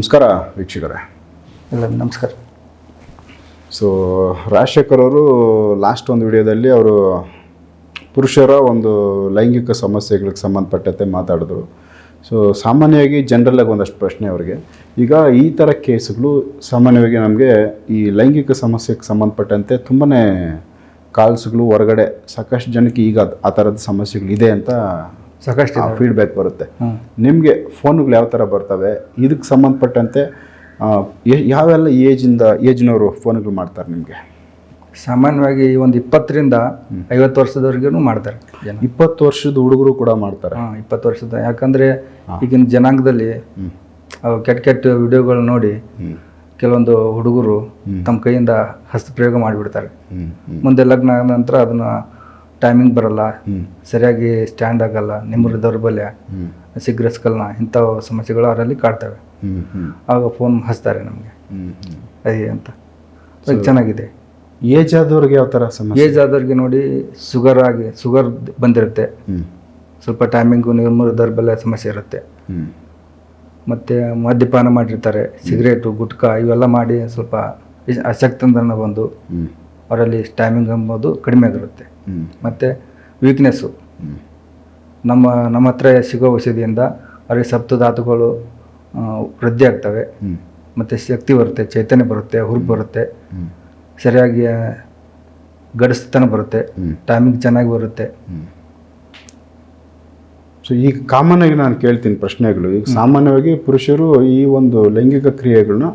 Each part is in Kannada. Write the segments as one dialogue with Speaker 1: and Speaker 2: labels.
Speaker 1: ನಮಸ್ಕಾರ ವೀಕ್ಷಕರೇ.
Speaker 2: ಎಲ್ಲ ನಮಸ್ಕಾರ.
Speaker 1: ಸೊ ರಾಜಶೇಖರ್ ಅವರು ಲಾಸ್ಟ್ ಒಂದು ವಿಡಿಯೋದಲ್ಲಿ ಅವರು ಪುರುಷರ ಒಂದು ಲೈಂಗಿಕ ಸಮಸ್ಯೆಗಳಿಗೆ ಸಂಬಂಧಪಟ್ಟಂತೆ ಮಾತಾಡಿದ್ರು. ಸೊ ಸಾಮಾನ್ಯವಾಗಿ ಜನರಲ್ಲಾಗಿ ಒಂದಷ್ಟು ಪ್ರಶ್ನೆ ಅವರಿಗೆ. ಈಗ ಈ ಥರ ಕೇಸ್ಗಳು ಸಾಮಾನ್ಯವಾಗಿ ನಮಗೆ ಈ ಲೈಂಗಿಕ ಸಮಸ್ಯೆಗೆ ಸಂಬಂಧಪಟ್ಟಂತೆ ತುಂಬಾ ಕಾಲ್ಸ್ಗಳು ಹೊರಗಡೆ ಸಾಕಷ್ಟು ಜನಕ್ಕೆ ಈಗ ಆ ಥರದ ಸಮಸ್ಯೆಗಳಿದೆ ಅಂತ
Speaker 2: ಸಾಕಷ್ಟು
Speaker 1: ಫೀಡ್ಬ್ಯಾಕ್ ಬರುತ್ತೆ. ನಿಮಗೆ ಫೋನ್ಗಳು ಯಾವ ಥರ ಬರ್ತವೆ? ಇದಕ್ಕೆ ಸಂಬಂಧಪಟ್ಟಂತೆ ಯಾವೆಲ್ಲ ಏಜಿಂದ ಏಜ್ನವರು ಫೋನ್ಗಳು ಮಾಡ್ತಾರೆ ನಿಮಗೆ?
Speaker 2: ಸಾಮಾನ್ಯವಾಗಿ ಒಂದು ಇಪ್ಪತ್ತರಿಂದ ಐವತ್ತು ವರ್ಷದವರೆಗೂ ಮಾಡ್ತಾರೆ
Speaker 1: ಇಪ್ಪತ್ತು ವರ್ಷದ ಹುಡುಗರು ಕೂಡ ಮಾಡ್ತಾರೆ.
Speaker 2: ಹಾಂ ಇಪ್ಪತ್ತು ವರ್ಷದ. ಯಾಕಂದರೆ ಈಗಿನ ಜನಾಂಗದಲ್ಲಿ ಕೆಟ್ಟ ಕೆಟ್ಟ ವಿಡಿಯೋಗಳು ನೋಡಿ ಕೆಲವೊಂದು ಹುಡುಗರು ತಮ್ಮ ಕೈಯಿಂದ ಹಸ್ತಪ್ರಯೋಗ ಮಾಡಿಬಿಡ್ತಾರೆ. ಮುಂದೆ ಲಗ್ನ ಆದ ನಂತರ ಅದನ್ನ ಟೈಮಿಂಗ್ ಬರಲ್ಲ ಸರಿಯಾಗಿ ಸ್ಟ್ಯಾಂಡ್ ಆಗಲ್ಲ ನಿಮ್ಮ ದೌರ್ಬಲ್ಯ ಸಿಗ್ರಸ್ಕಲ್ನ ಇಂಥ ಸಮಸ್ಯೆಗಳು ಅವರಲ್ಲಿ ಕಾಡ್ತವೆ ಆಗ ಫೋನ್ ಹಚ್ತಾರೆ ನಮಗೆ. ಅದೇ ಅಂತ. ಚೆನ್ನಾಗಿದೆ.
Speaker 1: ಏಜ್ ಆದವ್ರಿಗೆ ಯಾವ ಥರ ಸಮಸ್ಯೆ?
Speaker 2: ಏಜ್ ಆದವ್ರಿಗೆ ನೋಡಿ ಶುಗರ್ ಆಗಿ ಶುಗರ್ ಬಂದಿರುತ್ತೆ. ಸ್ವಲ್ಪ ಟೈಮಿಂಗು ನಿರ್ಮೂಲ ದೌರ್ಬಲ್ಯ ಸಮಸ್ಯೆ ಇರುತ್ತೆ. ಮತ್ತು ಮದ್ಯಪಾನ ಮಾಡಿರ್ತಾರೆ ಸಿಗರೇಟು ಗುಟ್ಕಾ ಇವೆಲ್ಲ ಮಾಡಿ ಸ್ವಲ್ಪ ಅಶಕ್ತಂದನ ಬಂದು ಅವರಲ್ಲಿ ಸ್ಟ್ಯಾಮಿಂಗ್ ಎಂಬುದು ಕಡಿಮೆ ಆಗಿರುತ್ತೆ. ಮತ್ತು ವೀಕ್ನೆಸ್ಸು ನಮ್ಮ ನಮ್ಮ ಹತ್ರ ಸಿಗೋ ಔಷಧಿಯಿಂದ ಅವರಿಗೆ ಸಪ್ತಧಾತುಗಳು ವೃದ್ಧಿ ಆಗ್ತವೆ. ಮತ್ತು ಶಕ್ತಿ ಬರುತ್ತೆ ಚೈತನ್ಯ ಬರುತ್ತೆ ಹುರುಪು ಬರುತ್ತೆ. ಸರಿಯಾಗಿ ಗಡಿಸ್ತನ ಬರುತ್ತೆ. ಟೈಮಿಂಗ್ ಚೆನ್ನಾಗಿ ಬರುತ್ತೆ.
Speaker 1: ಸೊ ಈಗ ಕಾಮನ್ ಆಗಿ ನಾನು ಕೇಳ್ತೀನಿ ಪ್ರಶ್ನೆಗಳು. ಈಗ ಸಾಮಾನ್ಯವಾಗಿ ಪುರುಷರು ಈ ಒಂದು ಲೈಂಗಿಕ ಕ್ರಿಯೆಗಳನ್ನ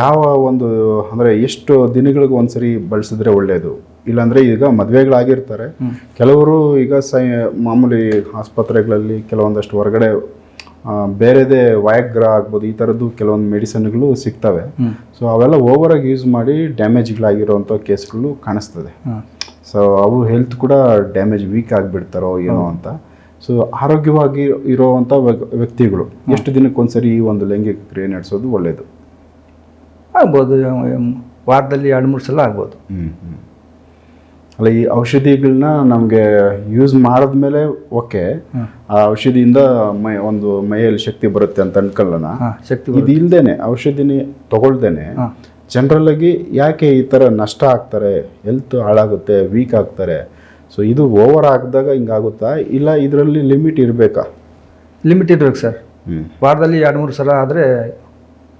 Speaker 1: ಯಾವ ಒಂದು ಅಂದರೆ ಎಷ್ಟು ದಿನಗಳಿಗೆ ಒಂದ್ಸರಿ ಬಳಸಿದ್ರೆ ಒಳ್ಳೆಯದು ಇಲ್ಲಾಂದ್ರೆ ಈಗ ಮದುವೆಗಳಾಗಿರ್ತಾರೆ. ಕೆಲವರು ಈಗ ಸೈ ಮಾಮೂಲಿ ಆಸ್ಪತ್ರೆಗಳಲ್ಲಿ ಕೆಲವೊಂದಷ್ಟು ಹೊರಗಡೆ ಬೇರೆದೇ ವಾಯಗ್ರ ಆಗ್ಬೋದು ಈ ಥರದ್ದು ಕೆಲವೊಂದು ಮೆಡಿಸಿನ್ಗಳು ಸಿಗ್ತವೆ. ಸೊ ಅವೆಲ್ಲ ಓವರಾಗಿ ಯೂಸ್ ಮಾಡಿ ಡ್ಯಾಮೇಜ್ಗಳಾಗಿರೋವಂಥ ಕೇಸ್ಗಳು ಕಾಣಿಸ್ತದೆ. ಸೊ ಅವು ಹೆಲ್ತ್ ಕೂಡ ಡ್ಯಾಮೇಜ್ ವೀಕ್ ಆಗಿಬಿಡ್ತಾರೋ ಏನೋ ಅಂತ. ಸೊ ಆರೋಗ್ಯವಾಗಿ ಇರೋವಂಥ ವ್ಯಕ್ತಿಗಳು ಎಷ್ಟು ದಿನಕ್ಕೊಂದ್ಸರಿ ಈ ಒಂದು ಲೈಂಗಿಕ ಕ್ರಿಯೆ ನಡೆಸೋದು ಒಳ್ಳೆಯದು
Speaker 2: ಆಗ್ಬೋದು ವಾರದಲ್ಲಿ ಎರಡು ಮೂರು ಸಲ ಆಗ್ಬೋದು.
Speaker 1: ಅಲ್ಲ ಈ ಔಷಧಿಗಳನ್ನ ನಮಗೆ ಯೂಸ್ ಮಾಡಿದ್ಮೇಲೆ ಓಕೆ ಆ ಔಷಧಿಯಿಂದ ಮೈ ಒಂದು ಮೈಯಲ್ಲಿ ಶಕ್ತಿ ಬರುತ್ತೆ ಅಂತ ಅನ್ಕೊಳ್ಳೋಣ.
Speaker 2: ಶಕ್ತಿ
Speaker 1: ಇದು ಇಲ್ದೇನೆ ಔಷಧಿನೇ ತಗೊಳ್ದೇನೆ
Speaker 2: ಜನರಲ್ಲಾಗಿ
Speaker 1: ಜನರಲ್ ಆಗಿ ಯಾಕೆ ಈ ಥರ ನಷ್ಟ ಆಗ್ತಾರೆ ಹೆಲ್ತ್ ಹಾಳಾಗುತ್ತೆ ವೀಕ್ ಆಗ್ತಾರೆ ಸೊ ಇದು ಓವರ್ ಹಾಕಿದಾಗ ಹಿಂಗಾಗುತ್ತಾ? ಇಲ್ಲ ಇದರಲ್ಲಿ ಲಿಮಿಟ್ ಇರಬೇಕಾ?
Speaker 2: ಲಿಮಿಟ್ ಇರಬೇಕು ಸರ್ ವಾರದಲ್ಲಿ ಎರಡು ಮೂರು ಸಲ ಆದರೆ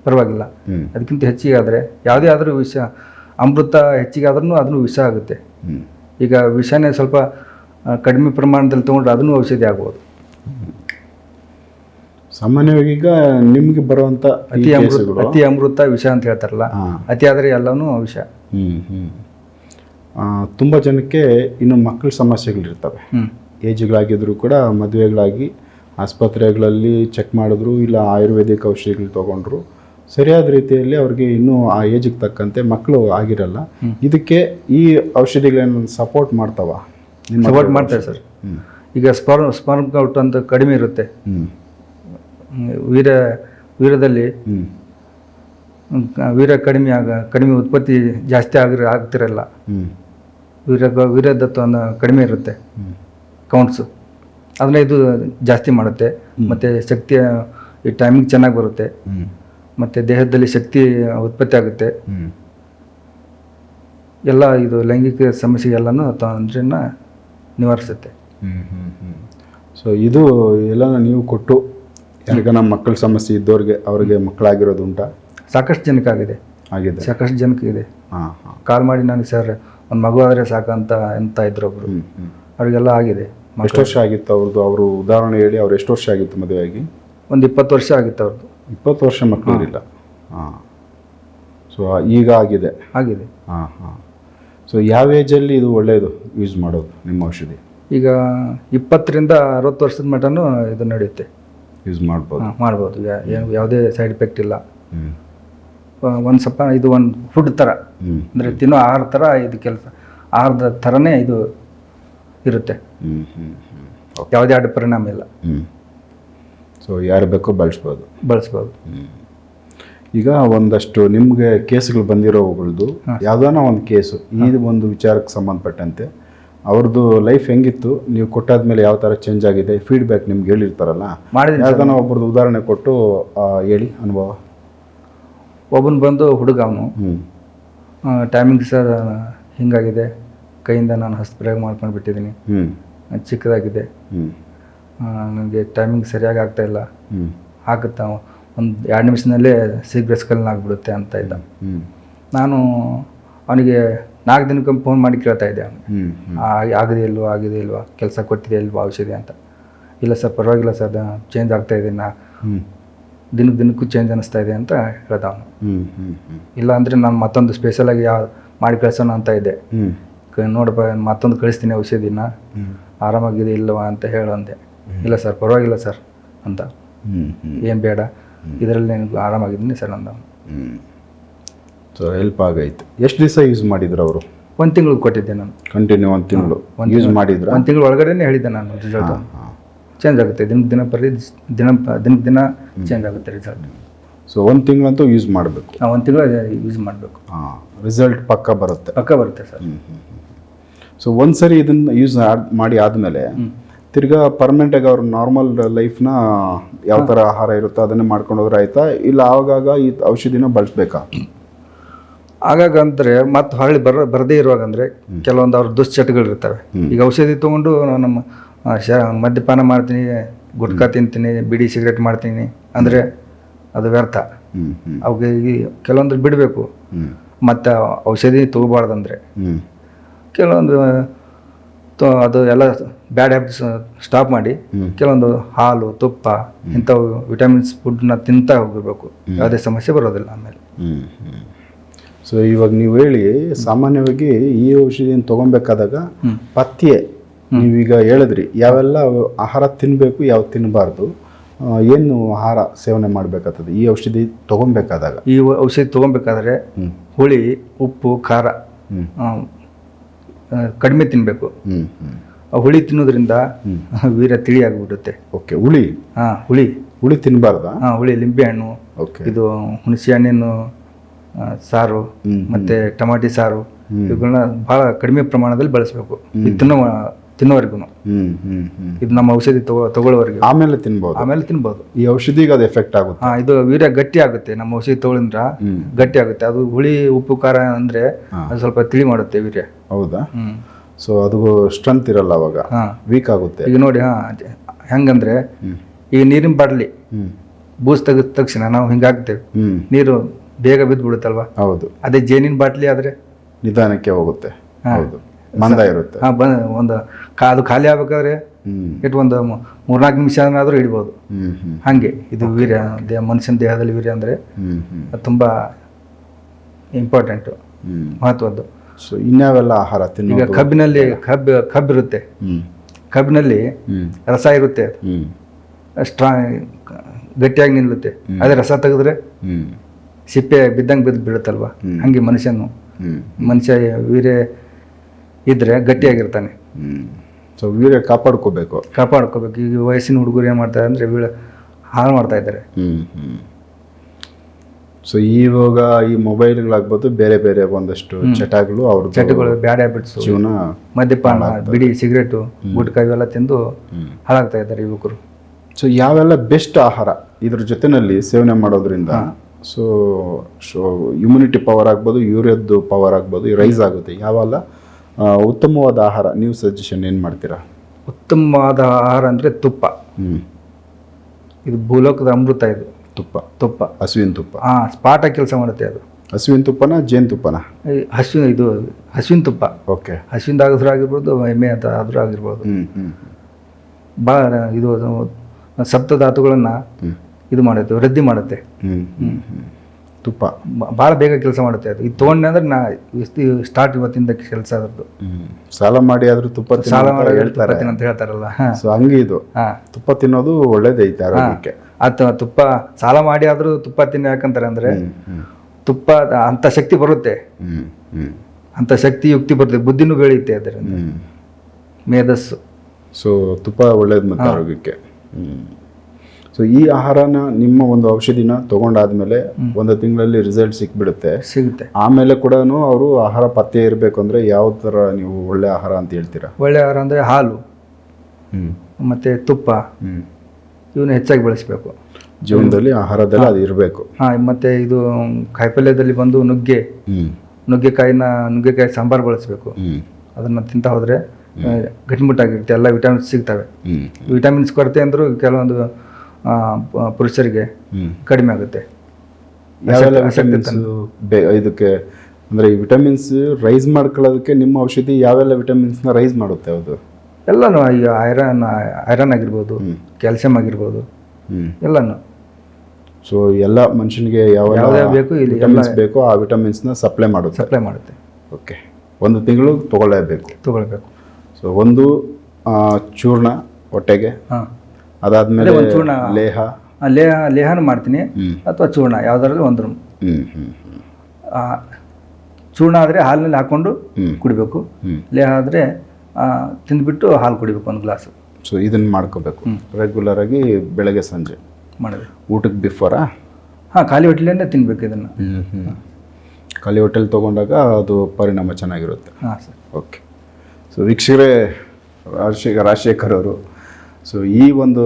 Speaker 2: ಪರವಾಗಿಲ್ಲ. ಅದಕ್ಕಿಂತ ಹೆಚ್ಚಿಗೆ ಆದರೆ ಯಾವುದೇ ಆದರೂ ವಿಷ ಅಮೃತ ಹೆಚ್ಚಿಗೆ ಆದ್ರೂ ಅದನ್ನು ವಿಷ ಆಗುತ್ತೆ. ಈಗ ವಿಷನೇ ಸ್ವಲ್ಪ ಕಡಿಮೆ ಪ್ರಮಾಣದಲ್ಲಿ ತೊಗೊಂಡ್ರೆ ಅದನ್ನು ಔಷಧಿ ಆಗ್ಬೋದು.
Speaker 1: ಸಾಮಾನ್ಯವಾಗಿ ಈಗ ನಿಮಗೆ ಬರುವಂಥ
Speaker 2: ಅತಿ ಅಮೃತ ಅತಿ ಅಮೃತ ವಿಷ ಅಂತ ಹೇಳ್ತಾರಲ್ಲ ಅತಿ ಆದರೆ ಎಲ್ಲನೂ ವಿಷ.
Speaker 1: ಹ್ಞೂ ಹ್ಞೂ ತುಂಬ ಜನಕ್ಕೆ ಇನ್ನು ಮಕ್ಕಳ ಸಮಸ್ಯೆಗಳಿರ್ತವೆ.
Speaker 2: ಏಜ್ಗಳಾಗಿದ್ದರೂ
Speaker 1: ಏಜ್ಗಳಾಗಿದ್ರು ಕೂಡ ಮದುವೆಗಳಾಗಿ ಆಸ್ಪತ್ರೆಗಳಲ್ಲಿ ಚೆಕ್ ಮಾಡಿದ್ರು ಇಲ್ಲ ಆಯುರ್ವೇದಿಕ್ ಔಷಧಿಗಳು ತೊಗೊಂಡ್ರು. ಸರಿಯಾದ ರೀತಿಯಲ್ಲಿ ಅವ್ರಿಗೆ ಇನ್ನೂ ಆ ಏಜಿಗೆ ತಕ್ಕಂತೆ ಮಕ್ಕಳು ಆಗಿರಲ್ಲ. ಇದಕ್ಕೆ ಈ ಔಷಧಿಗಳೇನು ಸಪೋರ್ಟ್ ಮಾಡ್ತಾವ?
Speaker 2: ಸಪೋರ್ಟ್ ಮಾಡ್ತಾರೆ ಸರ್.
Speaker 1: ಹ್ಞೂ
Speaker 2: ಈಗ ಸ್ಪರ್ ಸ್ಪರ್ಮ್ ಕೌಟ್ ಅಂತ ಕಡಿಮೆ ಇರುತ್ತೆ. ವೀರ ವೀರದಲ್ಲಿ ವೀರ ಕಡಿಮೆ ಆಗ ಕಡಿಮೆ ಉತ್ಪತ್ತಿ ಜಾಸ್ತಿ ಆಗಿರ ಆಗ್ತಿರಲ್ಲ.
Speaker 1: ಹ್ಞೂ
Speaker 2: ವೀರ ವೀರದತ್ತು ಕಡಿಮೆ ಇರುತ್ತೆ. ಕೌಂಟ್ಸು ಅದನ್ನ ಇದು ಜಾಸ್ತಿ ಮಾಡುತ್ತೆ. ಮತ್ತು ಶಕ್ತಿಯ ಈ ಟೈಮಿಂಗ್ ಚೆನ್ನಾಗಿ ಬರುತ್ತೆ. ಮತ್ತೆ ದೇಹದಲ್ಲಿ ಶಕ್ತಿ ಉತ್ಪತ್ತಿ ಆಗುತ್ತೆ.
Speaker 1: ಹ್ಞೂ
Speaker 2: ಎಲ್ಲ ಇದು ಲೈಂಗಿಕ ಸಮಸ್ಯೆ ಎಲ್ಲನೂ ತೊಂದರೆನ ನಿವಾರಿಸುತ್ತೆ.
Speaker 1: ಸೊ ಇದು ಎಲ್ಲ ನೀವು ಕೊಟ್ಟು ಯಾರಿಗಾನ ನಮ್ಮ ಮಕ್ಕಳ ಸಮಸ್ಯೆ ಇದ್ದವ್ರಿಗೆ ಅವರಿಗೆ ಮಕ್ಕಳಾಗಿರೋದು ಉಂಟಾ?
Speaker 2: ಸಾಕಷ್ಟು ಜನಕ್ಕೆ ಆಗಿದೆ.
Speaker 1: ಆಗಿದೆ
Speaker 2: ಸಾಕಷ್ಟು ಜನಕ್ಕೆ ಇದೆ ಕಾಲ್ ಮಾಡಿ ನನಗೆ ಸರ್ ಒಂದು ಮಗು ಆದರೆ ಸಾಕಂತ ಎಂತ ಇದ್ರು ಒಬ್ರು
Speaker 1: ಹ್ಮ್ ಹ್ಮ್.
Speaker 2: ಅವರಿಗೆಲ್ಲ ಆಗಿದೆ
Speaker 1: ಎಷ್ಟು ವರ್ಷ ಆಗಿತ್ತು ಅವ್ರದ್ದು ಅವರು ಉದಾಹರಣೆ ಹೇಳಿ ಅವ್ರು ಎಷ್ಟು ವರ್ಷ ಆಗಿತ್ತು ಮದುವೆಯಾಗಿ
Speaker 2: ಒಂದು ಇಪ್ಪತ್ತು ವರ್ಷ ಆಗಿತ್ತು ಅವ್ರದ್ದು
Speaker 1: ಇಪ್ಪತ್ತು ವರ್ಷ ಮಕ್ಕಳು ಇರಲಿಲ್ಲ ಹಾಂ. ಸೊ ಈಗ ಆಗಿದೆ.
Speaker 2: ಆಗಿದೆ.
Speaker 1: ಹಾಂ ಹಾಂ. ಸೊ ಯಾವ ಏಜಲ್ಲಿ ಇದು ಒಳ್ಳೆಯದು ಯೂಸ್ ಮಾಡೋದು ನಿಮ್ಮ ಔಷಧಿ?
Speaker 2: ಈಗ ಇಪ್ಪತ್ತರಿಂದ ಅರವತ್ತು ವರ್ಷದ ಮಟನೂ ಇದು ನಡೆಯುತ್ತೆ.
Speaker 1: ಯೂಸ್ ಮಾಡ್ಬೋದು.
Speaker 2: ಮಾಡ್ಬೋದು. ಯಾವುದೇ ಸೈಡ್ ಎಫೆಕ್ಟ್ ಇಲ್ಲ.
Speaker 1: ಹ್ಞೂ
Speaker 2: ಒಂದು ಸ್ವಲ್ಪ ಇದು ಒಂದು ಫುಡ್ ಥರ ಅಂದರೆ ತಿನ್ನೋ ಆಹಾರ ಥರ ಇದು ಕೆಲಸ. ಆಹಾರದ ಥರನೇ ಇದು ಇರುತ್ತೆ. ಯಾವುದೇ ಅಡ್ಡ ಪರಿಣಾಮ ಇಲ್ಲ.
Speaker 1: ಹ್ಞೂ ಸೊ ಯಾರು ಬೇಕೋ ಬಳಸ್ಬೋದು.
Speaker 2: ಬಳಸ್ಬೋದು.
Speaker 1: ಈಗ ಒಂದಷ್ಟು ನಿಮಗೆ ಕೇಸ್ಗಳು ಬಂದಿರೋವುಗಳದ್ದು ಯಾವುದಾನ ಒಂದು ಕೇಸು ಈ ಒಂದು ವಿಚಾರಕ್ಕೆ ಸಂಬಂಧಪಟ್ಟಂತೆ ಅವ್ರದ್ದು ಲೈಫ್ ಹೆಂಗಿತ್ತು ನೀವು ಕೊಟ್ಟಾದ್ಮೇಲೆ ಯಾವ ಥರ ಚೇಂಜ್ ಆಗಿದೆ ಫೀಡ್ಬ್ಯಾಕ್ ನಿಮ್ಗೆ ಹೇಳಿರ್ತಾರಲ್ಲ
Speaker 2: ಮಾಡಿದ್ದೀನಿ
Speaker 1: ಯಾವ್ದಾನ ಒಬ್ರದ್ದು ಉದಾಹರಣೆ ಕೊಟ್ಟು ಹೇಳಿ ಅನುಭವ.
Speaker 2: ಒಬ್ಬನು ಬಂದು ಹುಡುಗ ಅವನು. ಟೈಮಿಂಗ್ ಸರ್ ಹಿಂಗಾಗಿದೆ. ಕೈಯಿಂದ ನಾನು ಹಸ್ತಪ್ರಯೋಗ ಮಾಡ್ಕೊಂಡು ಬಿಟ್ಟಿದ್ದೀನಿ ಚಿಕ್ಕದಾಗಿದೆ. ನನಗೆ ಟೈಮಿಂಗ್ ಸರಿಯಾಗಿ ಆಗ್ತಾ ಇಲ್ಲ. ಆಗುತ್ತಾ? ಒಂದು ಎರಡು ನಿಮಿಷದಲ್ಲೇ ಶೀಘ್ರ ಕಲ್ಲಿನ ಆಗಿಬಿಡುತ್ತೆ ಅಂತ ಇದ್ದ. ನಾನು ಅವನಿಗೆ ನಾಲ್ಕು ದಿನಕ್ಕೊಮ್ಮೆ ಫೋನ್ ಮಾಡಿ ಕೇಳ್ತಾ ಇದ್ದೆ ಅವನಿಗೆ. ಆಗಿದೆ ಇಲ್ವಾ ಆಗಿದೆ ಇಲ್ವಾ ಕೆಲಸ ಕೊಟ್ಟಿದೆ ಇಲ್ವಾ ಔಷಧಿ ಅಂತ. ಇಲ್ಲ ಸರ್ ಪರವಾಗಿಲ್ಲ ಸರ್ ಚೇಂಜ್ ಆಗ್ತಾ
Speaker 1: ಇದ್ದೀನಿ
Speaker 2: ದಿನಕ್ಕೆ ದಿನಕ್ಕೂ ಚೇಂಜ್ ಅನ್ನಿಸ್ತಾ ಇದೆ ಅಂತ ಹೇಳ್ದ ಅವನು. ಇಲ್ಲ ಅಂದರೆ ನಾನು ಮತ್ತೊಂದು ಸ್ಪೆಷಲಾಗಿ ಯಾವ ಮಾಡಿ ಕಳ್ಸೋಣ ಅಂತ ಇದ್ದೆ. ನೋಡಪ್ಪ ಮತ್ತೊಂದು ಕಳಿಸ್ತೀನಿ ಔಷಧಿನ ಆರಾಮಾಗಿದೆ ಇಲ್ಲವಾ ಅಂತ ಹೇಳು ಅಂದೆ. ಇಲ್ಲ ಸರ್ ಪರವಾಗಿಲ್ಲ ಸರ್ ಅಂತ. ಏನು ಬೇಡ. ಇದರಲ್ಲಿ ನನಗೆ ಆರಾಮಾಗಿದ್ದೀನಿ ಸರ್ ಅಂದ
Speaker 1: ಹ್ಞೂ ಸೊ ಹೆಲ್ಪ್ ಆಗೈತೆ. ಎಷ್ಟು ದಿವಸ ಯೂಸ್ ಮಾಡಿದ್ರು ಅವರು?
Speaker 2: ಒಂದು ತಿಂಗಳು ಕೊಟ್ಟಿದ್ದೆ ನಾನು.
Speaker 1: ಕಂಟಿನ್ಯೂ ಒಂದು ತಿಂಗಳು. ಯೂಸ್ ಮಾಡಿದ್ರು?
Speaker 2: ಒಂದು ತಿಂಗಳು ಒಳಗಡೆನೇ ಹೇಳಿದ್ದೆ ನಾನು ರಿಸಲ್ಟ್ ಚೇಂಜ್ ಆಗುತ್ತೆ. ದಿನ ದಿನ ಪರಿ ದಿನ ದಿನ ದಿನ ಚೇಂಜ್ ಆಗುತ್ತೆ ರಿಸಲ್ಟ್
Speaker 1: ಸೊ ಒಂದು ತಿಂಗಳಂತೂ ಯೂಸ್ ಮಾಡಬೇಕು.
Speaker 2: ಒಂದು ತಿಂಗಳು ಯೂಸ್ ಮಾಡಬೇಕು.
Speaker 1: ಹಾಂ ರಿಸಲ್ಟ್ ಪಕ್ಕ ಬರುತ್ತೆ.
Speaker 2: ಪಕ್ಕ ಬರುತ್ತೆ ಸರ್.
Speaker 1: ಸೊ ಒಂದು ಸರಿ ಇದನ್ನು ಯೂಸ್ ಮಾಡಿ ಆದಮೇಲೆ ತಿರ್ಗಾ ಪರ್ಮನೆಂಟಾಗಿ ಅವ್ರ ನಾರ್ಮಲ್ ಲೈಫ್ನ ಯಾವ ಥರ ಆಹಾರ ಇರುತ್ತೋ ಅದನ್ನೇ ಮಾಡ್ಕೊಂಡು ಹೋದ್ರೆ ಆಯ್ತಾ? ಇಲ್ಲ ಆವಾಗ ಈ ಔಷಧಿನ ಬಳಸ್ಬೇಕಾ?
Speaker 2: ಆಗಾಗ ಅಂದರೆ ಮತ್ತೆ ಹೊಳ್ಳಿ ಬರ ಬರದೇ ಇರುವಾಗಂದ್ರೆ ಕೆಲವೊಂದು ಅವ್ರ ದುಶ್ಚಟಗಳು ಇರ್ತವೆ. ಈಗ ಔಷಧಿ ತೊಗೊಂಡು ನಮ್ಮ ಶ ಮದ್ಯಪಾನ ಮಾಡ್ತೀನಿ ಗುಟ್ಕಾ ತಿಂತೀನಿ ಬಿಡಿ ಸಿಗರೇಟ್ ಮಾಡ್ತೀನಿ ಅಂದರೆ ಅದು ವ್ಯರ್ಥ. ಅವಾಗ ಈ ಕೆಲವೊಂದು ಬಿಡಬೇಕು. ಮತ್ತು ಔಷಧಿ ತಗೋಬಾರ್ದಂದ್ರೆ. ಕೆಲವೊಂದು ಅದು ಎಲ್ಲ ಬ್ಯಾಡ್ ಹ್ಯಾಬಿಟ್ಸ್ ಸ್ಟಾಪ್ ಮಾಡಿ ಕೆಲವೊಂದು ಹಾಲು ತುಪ್ಪ ಇಂಥವು ವಿಟಮಿನ್ಸ್ ಫುಡ್ನ ತಿಂತಾ ಹೋಗಿರ್ಬೇಕು. ಯಾವುದೇ ಸಮಸ್ಯೆ ಬರೋದಿಲ್ಲ ಆಮೇಲೆ.
Speaker 1: ಸೊ ಇವಾಗ ನೀವು ಹೇಳಿ ಸಾಮಾನ್ಯವಾಗಿ ಈ ಔಷಧಿಯನ್ನು ತೊಗೊಬೇಕಾದಾಗ ಪಥ್ಯೆ ನೀವೀಗ ಹೇಳಿದ್ರಿ. ಯಾವೆಲ್ಲ ಆಹಾರ ತಿನ್ನಬೇಕು ಯಾವ ತಿನ್ನಬಾರ್ದು ಏನು ಆಹಾರ ಸೇವನೆ ಮಾಡಬೇಕಾಗ್ತದೆ ಈ ಔಷಧಿ ತೊಗೊಬೇಕಾದಾಗ?
Speaker 2: ಈ ಔಷಧಿ ತೊಗೊಬೇಕಾದ್ರೆ ಹುಳಿ ಉಪ್ಪು ಖಾರ ಕಡಿಮೆ ತಿನ್ನಬೇಕು ಹುಳಿ ತಿನ್ನೋದ್ರಿಂದ ವೀರ ತಿಳಿ ಆಗಿಬಿಡುತ್ತೆ
Speaker 1: ಓಕೆ ಹುಳಿ?
Speaker 2: ಹಾಂ ಹುಳಿ.
Speaker 1: ಹುಳಿ ತಿನ್ನಬಾರ್ದಾ
Speaker 2: ಹಾಂ ಹುಳಿ ಲಿಂಬೆಹಣ್ಣು
Speaker 1: ಓಕೆ.
Speaker 2: ಇದು ಹುಣಸೆ ಹಣ್ಣಿನ ಸಾರು ಮತ್ತೆ ಟಮಾಟಿ ಸಾರು ಇವುಗಳನ್ನ ಭಾಳ ಕಡಿಮೆ ಪ್ರಮಾಣದಲ್ಲಿ ಬಳಸಬೇಕು. ತಿನ್ನೋ ತಿನ್ನೋವರೆಗೂ. ಇದು ನಮ್ಮ ಔಷಧಿ ತಗೊಳ್ಳೋವರೆಗೆ
Speaker 1: ಆಮೇಲೆ ತಿನ್ಬೋದು.
Speaker 2: ಆಮೇಲೆ ತಿನ್ಬೋದು.
Speaker 1: ಈ ಔಷಧಿಗೆ ಅದು ಎಫೆಕ್ಟ್ ಆಗುತ್ತೆ.
Speaker 2: ಹಾಂ ಇದು ವೀರ್ಯ ಗಟ್ಟಿ ಆಗುತ್ತೆ. ನಮ್ಮ ಔಷಧಿ
Speaker 1: ತಗೊಳಿಂದ್ರ.
Speaker 2: ಗಟ್ಟಿ ಆಗುತ್ತೆ. ಅದು ಹುಳಿ ಉಪ್ಪು ಖಾರ ಅಂದ್ರೆ ಅದು ಸ್ವಲ್ಪ ತಿಳಿ ಮಾಡುತ್ತೆ ವೀರ್ಯ.
Speaker 1: ಹೌದಾ? ಸೊ ಅದು ಸ್ಟ್ರೆಂತ್ ಇರಲ್ಲ ಅವಾಗ. ವೀಕ್ ಆಗುತ್ತೆ.
Speaker 2: ಈಗ ನೋಡಿ ಹಾ ಹೆಂಗಂದ್ರೆ
Speaker 1: ಈ
Speaker 2: ಈಗ ನೀರಿನ ಬಾಟ್ಲಿ ಬೂಸ್ ತೆಗೆದ ತಕ್ಷಣ ನಾವು ಹಿಂಗಾಗ್ತೇವೆ. ನೀರು ಬೇಗ ಬಿದ್ದು ಬಿಡುತ್ತಲ್ವಾ
Speaker 1: ಹೌದು.
Speaker 2: ಅದೇ ಜೇನಿನ ಬಾಟ್ಲಿ ಆದರೆ?
Speaker 1: ನಿಧಾನಕ್ಕೆ ಹೋಗುತ್ತೆ. ಹೌದು. ಮಂದ ಇರುತ್ತೆ.
Speaker 2: ಹಾಂ ಬಂದ ಒಂದು ಕಾ ಅದು ಖಾಲಿ ಆಗ್ಬೇಕಾದ್ರೆ
Speaker 1: ಇಟ್
Speaker 2: ಇಟ್ಟು ಒಂದು ಮೂರ್ನಾಲ್ಕು ನಿಮಿಷ ಆದರೂ ಹಿಡಿಬೋದು ಹಾಗೆ. ಇದು ವೀರ್ಯ ದೇಹ ಮನುಷ್ಯನ ದೇಹದಲ್ಲಿ ವೀರ್ಯ ಅಂದರೆ ತುಂಬ ಇಂಪಾರ್ಟೆಂಟು ಮಹತ್ವದ್ದು.
Speaker 1: ಸೊ ಇನ್ಯಾವೆಲ್ಲ ಆಹಾರ
Speaker 2: ಈಗ
Speaker 1: ತಿನ್ನೋದು
Speaker 2: ಕಬ್ಬಿನಲ್ಲಿ ಕಬ್ಬು ಕಬ್ಬಿರುತ್ತೆ.
Speaker 1: ಇರುತ್ತೆ
Speaker 2: ಕಬ್ಬಿನಲ್ಲಿ ರಸ ಇರುತ್ತೆ.
Speaker 1: ಸ್ಟ್ರಾಂಗ್
Speaker 2: ಸ್ಟ್ರಾ ಗಟ್ಟಿಯಾಗಿ ನಿಲ್ಲುತ್ತೆ. ಅದೇ ರಸ ತೆಗೆದ್ರೆ? ಸಿಪ್ಪೆ ಬಿದ್ದಂಗೆ ಬಿದ್ದು ಬಿಡುತ್ತಲ್ವ ಹಂಗೆ ಮನುಷ್ಯನು. ಮನುಷ್ಯ ವೀರ್ಯ ಇದ್ರೆ ಗಟ್ಟಿಯಾಗಿರ್ತಾನೆ.
Speaker 1: So urea ಕಾಪಾಡ್ಕೋಬೇಕು.
Speaker 2: ಕಾಪಾಡ್ಕೋಬೇಕು. ಈಗ ವಯಸ್ಸಿನ ಹುಡುಗರು ಏನು ಮಾಡ್ತಾರೆ ಅಂದರೆ ವೀಳ ಹಾಳು ಮಾಡ್ತಾ ಇದ್ದಾರೆ.
Speaker 1: ಸೊ ಇವಾಗ ಈ ಮೊಬೈಲ್ಗಳಾಗ್ಬೋದು ಬೇರೆ ಬೇರೆ ಒಂದಷ್ಟು ಚಟಗಳು ಅವ್ರ
Speaker 2: ಚಟಗಳು ಬ್ಯಾಡ್ ಹ್ಯಾಬಿಟ್ಸ್
Speaker 1: ಜೀವನ
Speaker 2: ಮದ್ಯಪಾನ ಬಿಡಿ ಸಿಗರೇಟು ಗುಟ್ಕಾ ಇವೆಲ್ಲ ತಿಂದು. ಹಾಳಾಗ್ತಾ ಇದ್ದಾರೆ ಯುವಕರು.
Speaker 1: ಸೊ ಯಾವೆಲ್ಲ ಬೆಸ್ಟ್ ಆಹಾರ ಇದ್ರ ಜೊತೆನಲ್ಲಿ ಸೇವನೆ ಮಾಡೋದ್ರಿಂದ ಸೊ ಸೊ ಇಮ್ಯುನಿಟಿ ಪವರ್ ಆಗ್ಬೋದು ಯೂರಿಯದ್ದು ಪವರ್ ಆಗ್ಬೋದು ರೈಸ್ ಆಗುತ್ತೆ. ಯಾವಲ್ಲ? ಉತ್ತಮವಾದ ಆಹಾರ. ನೀವು ಸಜೆಷನ್ ಏನು ಮಾಡ್ತೀರಾ?
Speaker 2: ಉತ್ತಮವಾದ ಆಹಾರ ಅಂದರೆ ತುಪ್ಪ.
Speaker 1: ಹ್ಞೂ
Speaker 2: ಇದು ಭೂಲೋಕದ ಅಮೃತ ಇದು.
Speaker 1: ತುಪ್ಪ.
Speaker 2: ತುಪ್ಪ.
Speaker 1: ಹಸುವಿನ ತುಪ್ಪ.
Speaker 2: ಹಾಂ ಸ್ಪಾಟ ಕೆಲಸ ಮಾಡುತ್ತೆ ಅದು.
Speaker 1: ಹಸುವಿನ ತುಪ್ಪನ ಜೇನು ತುಪ್ಪನ?
Speaker 2: ಈ ಹಸು ಇದು ಹಸುವಿನ ತುಪ್ಪ.
Speaker 1: ಓಕೆ
Speaker 2: ಹಸುವಿಂದಾದ್ರೂ ಆಗಿರ್ಬೋದು ಎಮ್ಮೆ ಅಂತ ಆದರೂ ಆಗಿರ್ಬೋದು.
Speaker 1: ಹ್ಞೂ ಹ್ಞೂ
Speaker 2: ಭಾಳ ಇದು ಸಪ್ತಧಾತುಗಳನ್ನು
Speaker 1: ಹ್ಞೂ
Speaker 2: ಇದು ಮಾಡುತ್ತೆ ವೃದ್ಧಿ ಮಾಡುತ್ತೆ.
Speaker 1: ತುಪ್ಪ.
Speaker 2: ಭಾಳ ಬೇಗ ಕೆಲಸ ಮಾಡುತ್ತೆ ಅದು. ಇದು ತೊಗೊಂಡೆ ಅಂದ್ರೆ ನಾ ಸ್ಟಾರ್ಟ್ ಇವತ್ತಿಂದ ಕೆಲಸ ಅದ್ರದ್ದು.
Speaker 1: ಸಾಲ ಮಾಡಿ ಆದ್ರೂ ತುಪ್ಪ ತಿನ್ನು
Speaker 2: ಸಾಲ ಮಾಡಿ
Speaker 1: ಹೇಳ್ತಾರೆ.
Speaker 2: ಅಂತ ಹೇಳ್ತಾರಲ್ಲ.
Speaker 1: ಸೊ ಹಂಗೆ ಇದು. ತುಪ್ಪ ತಿನ್ನೋದು ಒಳ್ಳೇದೈತೆ ಆರೋಗ್ಯಕ್ಕೆ.
Speaker 2: ಆತ ತುಪ್ಪ ಸಾಲ ಮಾಡಿ ಆದ್ರೂ ತುಪ್ಪ ತಿನ್ನ ಯಾಕಂತಾರೆ ಅಂದರೆ ತುಪ್ಪ ಅಂಥ ಶಕ್ತಿ ಬರುತ್ತೆ. ಅಂಥ ಶಕ್ತಿ ಯುಕ್ತಿ ಬರುತ್ತೆ. ಬುದ್ಧಿನೂ ಬೆಳೆಯುತ್ತೆ ಅದರಿಂದ. ಮೇಧಸ್ಸು.
Speaker 1: ಸೊ ತುಪ್ಪ ಒಳ್ಳೇದು ಮತ್ತೆ ಆರೋಗ್ಯಕ್ಕೆ. ಸೊ ಈ ಆಹಾರನ ನಿಮ್ಮ ಒಂದು ಔಷಧಿನ ತಗೊಂಡಾದ್ಮೇಲೆ ಒಂದು ತಿಂಗಳಲ್ಲಿ ರಿಸಲ್ಟ್ ಸಿಕ್ಬಿಡುತ್ತೆ.
Speaker 2: ಸಿಗುತ್ತೆ.
Speaker 1: ಆಮೇಲೆ ಕೂಡ ಅವರು ಆಹಾರ ಪಥ್ಯ ಇರಬೇಕು ಅಂದರೆ ಯಾವ ಥರ ನೀವು ಒಳ್ಳೆ ಆಹಾರ ಅಂತ ಹೇಳ್ತೀರಾ?
Speaker 2: ಒಳ್ಳೆ ಆಹಾರ ಅಂದರೆ ಹಾಲು
Speaker 1: ಹ್ಞೂ
Speaker 2: ಮತ್ತು ತುಪ್ಪ.
Speaker 1: ಹ್ಞೂ
Speaker 2: ಇವನ್ನ ಹೆಚ್ಚಾಗಿ ಬಳಸಬೇಕು.
Speaker 1: ಜೀವನದಲ್ಲಿ ಆಹಾರದಲ್ಲಿ ಅದು ಇರಬೇಕು.
Speaker 2: ಹಾಂ ಮತ್ತು ಇದು ಕಾಯಿಪಲ್ಯದಲ್ಲಿ ಬಂದು ನುಗ್ಗೆ
Speaker 1: ಹ್ಞೂ
Speaker 2: ನುಗ್ಗೆಕಾಯಿನ ನುಗ್ಗೆಕಾಯಿ ಸಾಂಬಾರು ಬಳಸಬೇಕು. ಅದನ್ನು ತಿಂತ ಹೋದರೆ ಗಟ್ಟಿಮುಟ್ಟಾಗಿರುತ್ತೆ. ಎಲ್ಲ ವಿಟಮಿನ್ಸ್ ಸಿಗ್ತವೆ. ವಿಟಮಿನ್ಸ್ ಕೊರತೆ ಅಂದರೂ ಕೆಲವೊಂದು ಪುರುಷರಿಗೆ ಕಡಿಮೆ ಆಗುತ್ತೆ.
Speaker 1: ಯಾವೆಲ್ಲ ವಿಟಮಿನ್ಸ್ ಇದಕ್ಕೆ ಅಂದರೆ ಈ ವಿಟಮಿನ್ಸ್ ರೈಸ್ ಮಾಡ್ಕೊಳ್ಳೋದಕ್ಕೆ ನಿಮ್ಮ ಔಷಧಿ ಯಾವೆಲ್ಲ ವಿಟಮಿನ್ಸ್ನ ರೈಸ್ ಮಾಡುತ್ತೆ ಅದು?
Speaker 2: ಎಲ್ಲನೂ ಈಗ ಐರನ್ ಐರನ್ ಆಗಿರ್ಬೋದು ಕ್ಯಾಲ್ಸಿಯಂ ಆಗಿರ್ಬೋದು ಎಲ್ಲನೂ.
Speaker 1: ಸೊ ಎಲ್ಲ ಮನುಷ್ಯನಿಗೆ ಯಾವ
Speaker 2: ಬೇಕು ಇಲ್ಲಿ
Speaker 1: ವಿಟಮಿನ್ಸ್ ಬೇಕೋ ಆ ವಿಟಮಿನ್ಸ್ನ ಸಪ್ಲೈ ಮಾಡುತ್ತೆ.
Speaker 2: ಸಪ್ಲೈ ಮಾಡುತ್ತೆ.
Speaker 1: ಓಕೆ ಒಂದು ತಿಂಗಳು ತಗೊಳ್ಳೇಬೇಕು.
Speaker 2: ತಗೊಳ್ಬೇಕು
Speaker 1: ಸೊ ಒಂದು ಚೂರ್ಣ ಹೊಟ್ಟೆಗೆ.
Speaker 2: ಹಾಂ.
Speaker 1: ಅದಾದ್ಮೇಲೆ
Speaker 2: ಒಂದು ಚೂರ್ಣ
Speaker 1: ಲೇಹ.
Speaker 2: ಲೇಹ ಲೇಹನ ಮಾಡ್ತೀನಿ. ಅಥವಾ ಚೂರ್ಣ ಯಾವುದರಲ್ಲಿ ಒಂದು ಚೂರ್ಣ ಆದರೆ ಹಾಲಿನಲ್ಲಿ ಹಾಕ್ಕೊಂಡು
Speaker 1: ಹ್ಮ್.
Speaker 2: ಕುಡಿಬೇಕು.
Speaker 1: ಹ್ಞೂ
Speaker 2: ಲೇಹ ಆದರೆ ತಿಂದ್ಬಿಟ್ಟು ಹಾಲು ಕುಡಿಬೇಕು ಒಂದು ಗ್ಲಾಸು.
Speaker 1: ಸೊ ಇದನ್ನು ಮಾಡ್ಕೋಬೇಕು. ರೆಗ್ಯುಲರ್ ಆಗಿ ಬೆಳಗ್ಗೆ ಸಂಜೆ.
Speaker 2: ಮಾಡಬೇಕು
Speaker 1: ಊಟಕ್ಕೆ ಬಿಫೋರಾ?
Speaker 2: ಹಾಂ ಖಾಲಿ ಹೊಟ್ಟೆಲಿಂದ ತಿನ್ಬೇಕು ಇದನ್ನು.
Speaker 1: ಹ್ಞೂ ಹ್ಞೂ ಖಾಲಿ ಹೋಟೆಲ್ ತೊಗೊಂಡಾಗ ಅದು ಪರಿಣಾಮ ಚೆನ್ನಾಗಿರುತ್ತೆ.
Speaker 2: ಹಾಂ ಸರ್.
Speaker 1: ಓಕೆ ಸೊ ವೀಕ್ಷಕರೇ ರಾಜಶೇಖರ್ ರಾಜಶೇಖರ್ ಅವರು ಸೊ ಈ ಒಂದು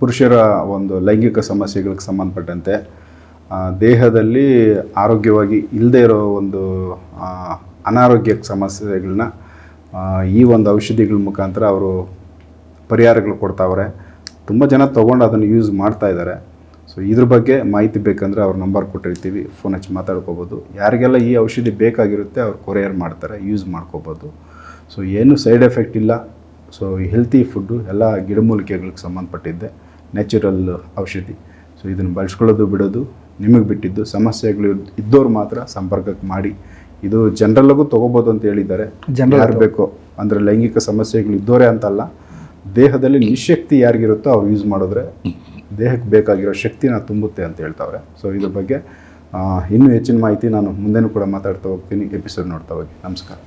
Speaker 1: ಪುರುಷರ ಒಂದು ಲೈಂಗಿಕ ಸಮಸ್ಯೆಗಳಿಗೆ ಸಂಬಂಧಪಟ್ಟಂತೆ ದೇಹದಲ್ಲಿ ಆರೋಗ್ಯವಾಗಿ ಇಲ್ಲದೆ ಇರೋ ಒಂದು ಅನಾರೋಗ್ಯ ಸಮಸ್ಯೆಗಳನ್ನ ಈ ಒಂದು ಔಷಧಿಗಳ ಮುಖಾಂತರ ಅವರು ಪರಿಹಾರಗಳು ಕೊಡ್ತಾವ್ರೆ. ತುಂಬ ಜನ ತೊಗೊಂಡು ಅದನ್ನು ಯೂಸ್ ಮಾಡ್ತಾ ಇದ್ದಾರೆ. ಸೊ ಇದ್ರ ಬಗ್ಗೆ ಮಾಹಿತಿ ಬೇಕಂದರೆ ಅವ್ರ ನಂಬರ್ ಕೊಟ್ಟಿರ್ತೀವಿ. ಫೋನ್ ಹಚ್ಚಿ ಮಾತಾಡ್ಕೋಬೋದು. ಯಾರಿಗೆಲ್ಲ ಈ ಔಷಧಿ ಬೇಕಾಗಿರುತ್ತೆ ಅವ್ರು ಕೊರಿಯರ್ ಮಾಡ್ತಾರೆ ಯೂಸ್ ಮಾಡ್ಕೋಬೋದು. ಸೊ ಏನು ಸೈಡ್ ಎಫೆಕ್ಟ್ ಇಲ್ಲ. ಸೊ ಈ ಹೆಲ್ತಿ ಫುಡ್ಡು ಎಲ್ಲ ಗಿಡಮೂಲಿಕೆಗಳಿಗೆ ಸಂಬಂಧಪಟ್ಟಿದ್ದೆ. ನ್ಯಾಚುರಲ್ ಔಷಧಿ. ಸೊ ಇದನ್ನು ಬಳಸ್ಕೊಳ್ಳೋದು ಬಿಡೋದು ನಿಮಗೆ ಬಿಟ್ಟಿದ್ದು ಸಮಸ್ಯೆಗಳು ಇದ್ದವ್ರು ಮಾತ್ರ ಸಂಪರ್ಕಕ್ಕೆ ಮಾಡಿ. ಇದು ಜನರಲ್ಲಾಗೂ ತೊಗೋಬೋದು ಅಂತ ಹೇಳಿದ್ದಾರೆ.
Speaker 2: ಜನರಲ್
Speaker 1: ಯಾರು ಬೇಕೋ ಅಂದರೆ ಲೈಂಗಿಕ ಸಮಸ್ಯೆಗಳು ಇದ್ದೋರೆ ಅಂತಲ್ಲ ದೇಹದಲ್ಲಿ ನಿಶಕ್ತಿ ಯಾರಿಗಿರುತ್ತೋ ಅವ್ರು ಯೂಸ್ ಮಾಡಿದ್ರೆ ದೇಹಕ್ಕೆ ಬೇಕಾಗಿರೋ ಶಕ್ತಿನ ತುಂಬುತ್ತೆ ಅಂತ ಹೇಳ್ತಾವ್ರೆ. ಸೊ ಇದ್ರ ಬಗ್ಗೆ ಇನ್ನೂ ಹೆಚ್ಚಿನ ಮಾಹಿತಿ ನಾನು ಮುಂದೆನೂ ಕೂಡ ಮಾತಾಡ್ತಾ ಹೋಗ್ತೀನಿ ಎಪಿಸೋಡ್ ನೋಡ್ತಾ ಹೋಗಿ. ನಮಸ್ಕಾರ.